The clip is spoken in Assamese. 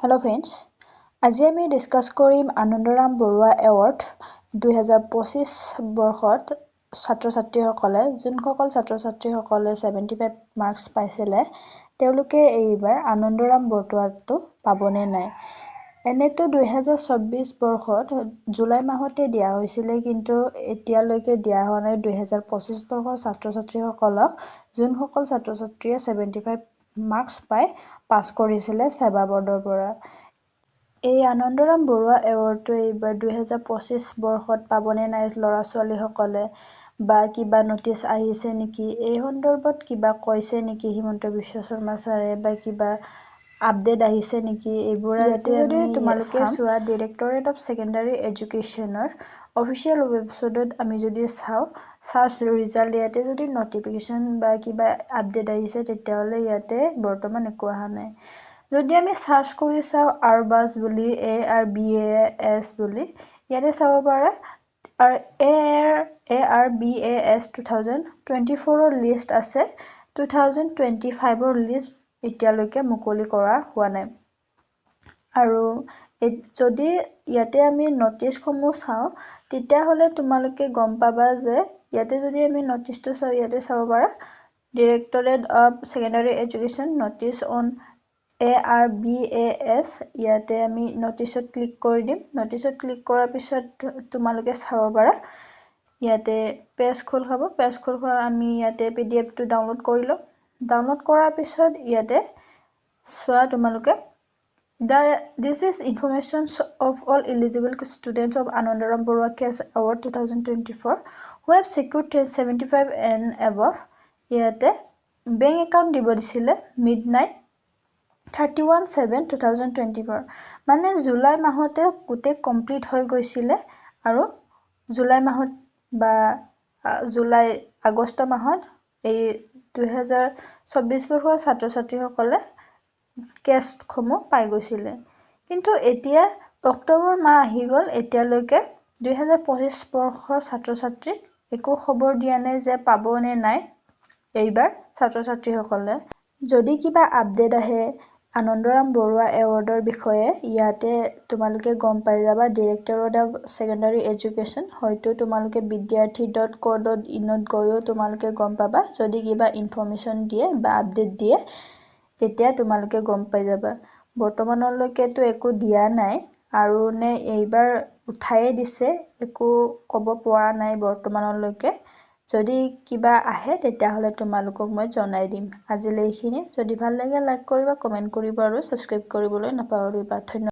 হেল্ল' ফ্ৰেণ্ডছ আজি আমি ডিছকাছ কৰিম আনন্দৰাম বৰুৱা এৱাৰ্ড দুহেজাৰ পঁচিছ বৰ্ষত ছাত্ৰ ছাত্ৰীসকলে যোনসকল ছাত্ৰ ছাত্ৰীসকলে ছেভেণ্টি ফাইভ মাৰ্কছ পাইছিলে তেওঁলোকে এইবাৰ আনন্দৰাম বৰুৱাটো পাবনে নাই? এনেতো দুহেজাৰ চৌব্বিছ বৰ্ষত জুলাই মাহতে দিয়া হৈছিলে কিন্তু এতিয়ালৈকে দিয়া হোৱা নাই। দুহেজাৰ পঁচিছ বৰ্ষৰ ছাত্ৰ ছাত্ৰীসকলক যোনসকল ছাত্ৰ ছাত্ৰীয়ে ছেভেণ্টি ফাইভ মাৰ্কছ পাই পাছ কৰিছিলে ছেবা বৰ্ডৰ পৰা। এই আনন্দৰাম বৰুৱা এৱাৰ্ডটো এইবাৰ দুহেজাৰ পঁচিছ বৰ্ষত পাবনে নাই ল'ৰা ছোৱালীসকলে বা কিবা নটিচ আহিছে নেকি? এই সন্দৰ্ভত কিবা কৈছে নেকি হিমন্ত বিশ্ব শৰ্মা ছাৰে? বা কিবা আপডেট আহিছে নেকি? এইবোৰ ইয়াতে যদি তোমালোকে চোৱা ডিৰেক্টৰেট অফ ছেকেণ্ডাৰী এডুকেশ্যনৰ অফিচিয়েল ৱেবছাইটত আমি যদি চাওঁ চাৰ্চ ৰিজাল্ট ইয়াতে যদি নটিফিকেশ্যন বা কিবা আপডেট আহিছে তেতিয়াহ'লে ইয়াতে বৰ্তমান একো অহা নাই। যদি আমি চাৰ্চ কৰি চাওঁ আৰ বাছ বুলি A R B A S বুলি ইয়াতে চাব পাৰে আৰু A R A R B A S two thousand twenty ফ'ৰৰ list আছে। টু থাউজেণ্ড টুৱেণ্টি ফাইভৰ লিষ্ট এতিয়ালৈকে মুকলি কৰা হোৱা নাই। আৰু যদি ইয়াতে আমি নটিচসমূহ চাওঁ তেতিয়াহ'লে তোমালোকে গম পাবা যে ইয়াতে যদি আমি নটিচটো চাওঁ ইয়াতে চাব পাৰা notice on A R B A S ইয়াতে আমি নটিচত ক্লিক কৰি দিম। নটিচত ক্লিক কৰাৰ পিছত তোমালোকে চাব পাৰা ইয়াতে পেজ খোল খাব পেজ খোল খোৱাৰ আমি ইয়াতে ডি এফটো ডাউনলোড কৰি ল'ম। ডাউনলোড কৰাৰ পিছত ইয়াতে চোৱা তোমালোকে this is information of all eligible students of Anandaram Barua cash award two thousand twenty four who have secure seventy five and above ইয়াতে বেংক একাউণ্ট দিব দিছিলে midnight thirty one seven two thousand twenty four মানে জুলাই মাহতে গোটেই কমপ্লিট হৈ গৈছিলে আৰু জুলাই মাহত বা জুলাই আগষ্ট মাহত এই দুহেজাৰ বৰ্ষৰ ছাত্ৰ ছাত্ৰীসকলে কেছসমূহ পাই গৈছিলে। কিন্তু এতিয়া অক্টোবৰ মাহ আহি গ'ল এতিয়ালৈকে দুহেজাৰ পঁচিছ বৰ্ষৰ ছাত্ৰ ছাত্ৰীক একো খবৰ দিয়া নাই যে পাব নে নাই এইবাৰ ছাত্ৰ ছাত্ৰীসকলে যদি কিবা আপডেট আহে আনন্দৰাম বৰুৱা এৱাৰ্ডৰ বিষয়ে ইয়াতে তোমালোকে গম পাই যাবা ডিৰেক্টৰেট অফ ছেকেণ্ডাৰী এডুকেশ্যন হয়তো তোমালোকে বিদ্যাৰ্থী ডট ক' ডট ইনত গৈও তোমালোকে গম পাবা। যদি কিবা ইনফৰ্মেশ্যন দিয়ে বা আপডেট দিয়ে তেতিয়া তোমালোকে গম পাই যাবা। বৰ্তমানলৈকেতো একো দিয়া নাই আৰু নে এইবাৰ উঠায়ে দিছে একো ক'ব পৰা নাই বৰ্তমানলৈকে। যদি কিবা আহে তেতিয়াহ'লে তোমালোকক মই জনাই দিম। আজিলৈ এইখিনি যদি ভাল লাগে লাইক কৰিবা কমেণ্ট কৰিবা আৰু ছাবস্ক্ৰাইব কৰিবলৈ নাপাহৰিবা। ধন্যবাদ।